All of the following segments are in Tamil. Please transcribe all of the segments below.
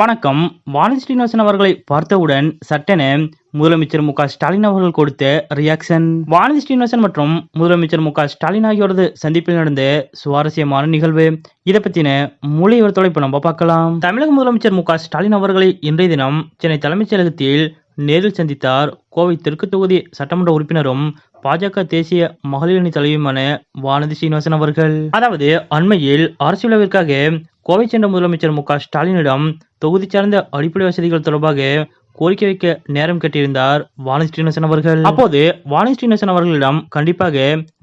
வணக்கம். வானதி ஸ்ரீனிவாசன் அவர்களை பார்த்தவுடன் சட்டென முதலமைச்சர் மு ஸ்டாலின் அவர்கள் கொடுத்த ரியாக்ஷன் வானதி ஸ்ரீனிவாசன் மற்றும் முதலமைச்சர் மு ஸ்டாலின் ஆகியோரது சந்திப்பில் நடந்த சுவாரஸ்யமான நிகழ்வு. இதை பத்தின மூளை விவரத்தோட இப்ப நம்ம பார்க்கலாம். தமிழக முதலமைச்சர் மு ஸ்டாலின் அவர்களை இன்றைய தினம் சென்னை தலைமைச் செயலகத்தில் நேரில் சந்தித்தார். கோவை தெற்கு தொகுதி சட்டமன்ற உறுப்பினரும் பாஜக தேசிய மகளிர் அணி தலைவியுமான வானதி ஸ்ரீனிவாசன் அவர்கள். அதாவது அண்மையில் அரசு கோவை சென்ற முதலமைச்சர் மு க ஸ்டாலினிடம் தொகுதி சார்ந்த அடிப்படை வசதிகள் தொடர்பாக கோரிக்கை வைக்க நேரம் கேட்டிருந்தார் வானதி ஸ்ரீனிவாசன் அவர்கள். அப்போது வானதி ஸ்ரீனிவாசன் அவர்களிடம் கண்டிப்பாக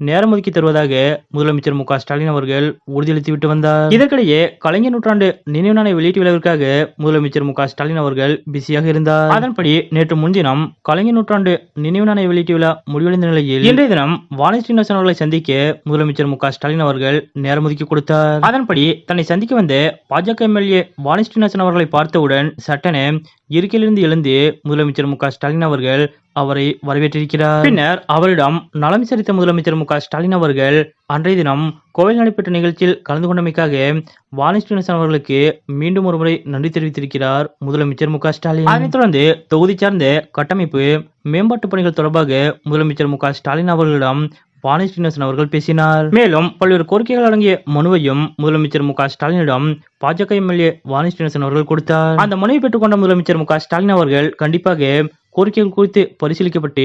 நேரம் ஒதுக்கி தருவதாக முதலமைச்சர் மு க ஸ்டாலின் அவர்கள் உறுதியளித்து விட்டு வந்தார். இதற்கிடையே கலைஞர் நூற்றாண்டு நினைவு நாளை வெளியீட்டு விழாவிற்காக முதலமைச்சர் மு க ஸ்டாலின் அவர்கள் பிஸியாக இருந்தார். அதன்படி நேற்று முன்தினம் கலைஞர் நூற்றாண்டு நினைவு நாளை வெளியீட்டு விழா முடிவடைந்த நிலையில் இன்றைய தினம் வானதி ஸ்ரீனிவாசன் அவர்களை சந்திக்க முதலமைச்சர் மு க ஸ்டாலின் அவர்கள் நேரம் ஒதுக்கி கொடுத்தார். அதன்படி தன்னை சந்திக்க வந்த பாஜக எம்எல்ஏ வானதி ஸ்ரீனிவாசன் அவர்களை பார்த்தவுடன் சட்டன இருக்கையிலிருந்து எழுந்து முதலமைச்சர் மு ஸ்டாலின் அவர்கள் அவரை வரவேற்றிருக்கிறார். பின்னர் அவரிடம் நலம் விசாரித்த முதலமைச்சர் மு ஸ்டாலின் அவர்கள் அன்றைய தினம் கோவில் நடைபெற்ற நிகழ்ச்சியில் கலந்து கொண்டமைக்காக வாணி ஸ்ரீனிவாசன் அவர்களுக்கு மீண்டும் ஒருமுறை நன்றி தெரிவித்திருக்கிறார் முதலமைச்சர் மு ஸ்டாலின். அதனைத் தொடர்ந்து தொகுதி சார்ந்த கட்டமைப்பு மேம்பாட்டு பணிகள் தொடர்பாக முதலமைச்சர் மு ஸ்டாலின் அவர்களிடம் வாணி ஸ்ரீனிவாசன் அவர்கள் பேசினார். மேலும் பல்வேறு கோரிக்கைகள் அடங்கிய மனுவையும் முதலமைச்சர் மு ஸ்டாலினிடம் பாஜக எம்எல்ஏ வாணி ஸ்ரீனிவாசன் அவர்கள் கொடுத்தார். அந்த மனுவை பெற்றுக்கொண்ட முதலமைச்சர் மு ஸ்டாலின் அவர்கள் கண்டிப்பாக கோரிக்கைகள் குறித்து பரிசீலிக்கப்பட்டு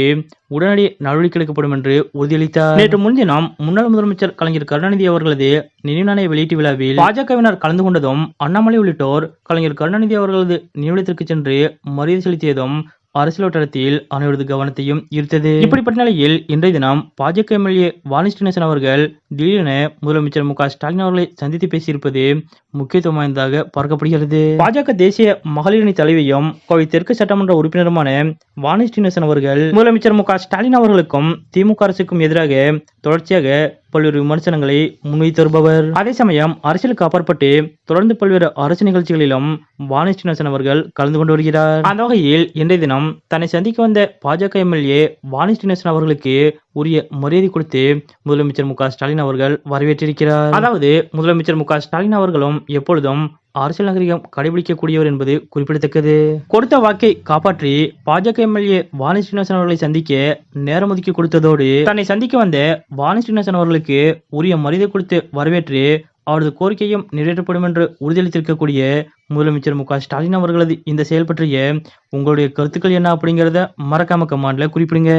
உடனடி நடவடிக்கை எடுக்கப்படும் என்று உறுதியளித்தார். நேற்று முன்தினம் முன்னாள் முதலமைச்சர் கலைஞர் கருணாநிதி அவர்களது நினைவு நாணய வெளியீட்டு விழாவில் பாஜகவினர் கலந்து கொண்டதும் அண்ணாமலை உள்ளிட்டோர் கலைஞர் கருணாநிதி அவர்களது நினைவிடத்திற்கு சென்று மரியாதை செலுத்தியதும் அரசியல் வட்டாரத்தில் அனைவரது கவனத்தையும் ஈர்த்தது. இப்படிப்பட்ட நிலையில் இன்றைய தினம் பாஜக எம்எல்ஏ வாணி அவர்கள் திடீரென முதலமைச்சர் மு ஸ்டாலின் அவர்களை சந்தித்து பேசியிருப்பது முக்கியத்துவம் வாய்ந்ததாக பார்க்கப்படுகிறது. பாஜக தேசிய மகளிர் அணி தலைவியும் கோவை தெற்கு சட்டமன்ற உறுப்பினருமான வாணி அவர்கள் முதலமைச்சர் மு ஸ்டாலின் அவர்களுக்கும் திமுக அரசுக்கும் எதிராக தொடர்ச்சியாக பல்வேறு விமர்சனங்களை முன்வைத்து வருபவர் அதே சமயம் அரசியலுக்கு அப்பாற்பட்டு தொடர்ந்து பல்வேறு அரசு நிகழ்ச்சிகளிலும் வாணி ஸ்ரீனிவாசன் அவர்கள் கலந்து கொண்டு வருகிறார். அந்த வகையில் இன்றைய தினம் தன்னை சந்திக்க வந்த பாஜக எம்எல்ஏ வாணி ஸ்ரீனிவாசன் அவர்களுக்கு உரிய மரியாதை கொடுத்து முதலமைச்சர் மு ஸ்டாலின் அவர்கள் வரவேற்றிருக்கிறார். அதாவது முதலமைச்சர் மு ஸ்டாலின் அவர்களும் எப்பொழுதும் அரசியல் நாகரிகம் கடைபிடிக்கக்கூடியவர் என்பது குறிப்பிடத்தக்கது. கொடுத்த வாக்கை காப்பாற்றி பாஜக எம்எல்ஏ வாணி ஸ்ரீனிவாசன் அவர்களை சந்திக்க நேரம் ஒதுக்கி கொடுத்ததோடு தன்னை சந்திக்க வந்த வாணி ஸ்ரீனிவாசன் அவர்களுக்கு உரிய மரியாதை கொடுத்து வரவேற்று அவரது கோரிக்கையும் நிறைவேற்றப்படும் என்று உறுதியளித்திருக்கக்கூடிய முதலமைச்சர் மு க ஸ்டாலின் அவர்களது இந்த செயல் பற்றிய உங்களுடைய கருத்துக்கள் என்ன அப்படிங்கிறத மறக்காம கமாண்டில் குறிப்பிடுங்க.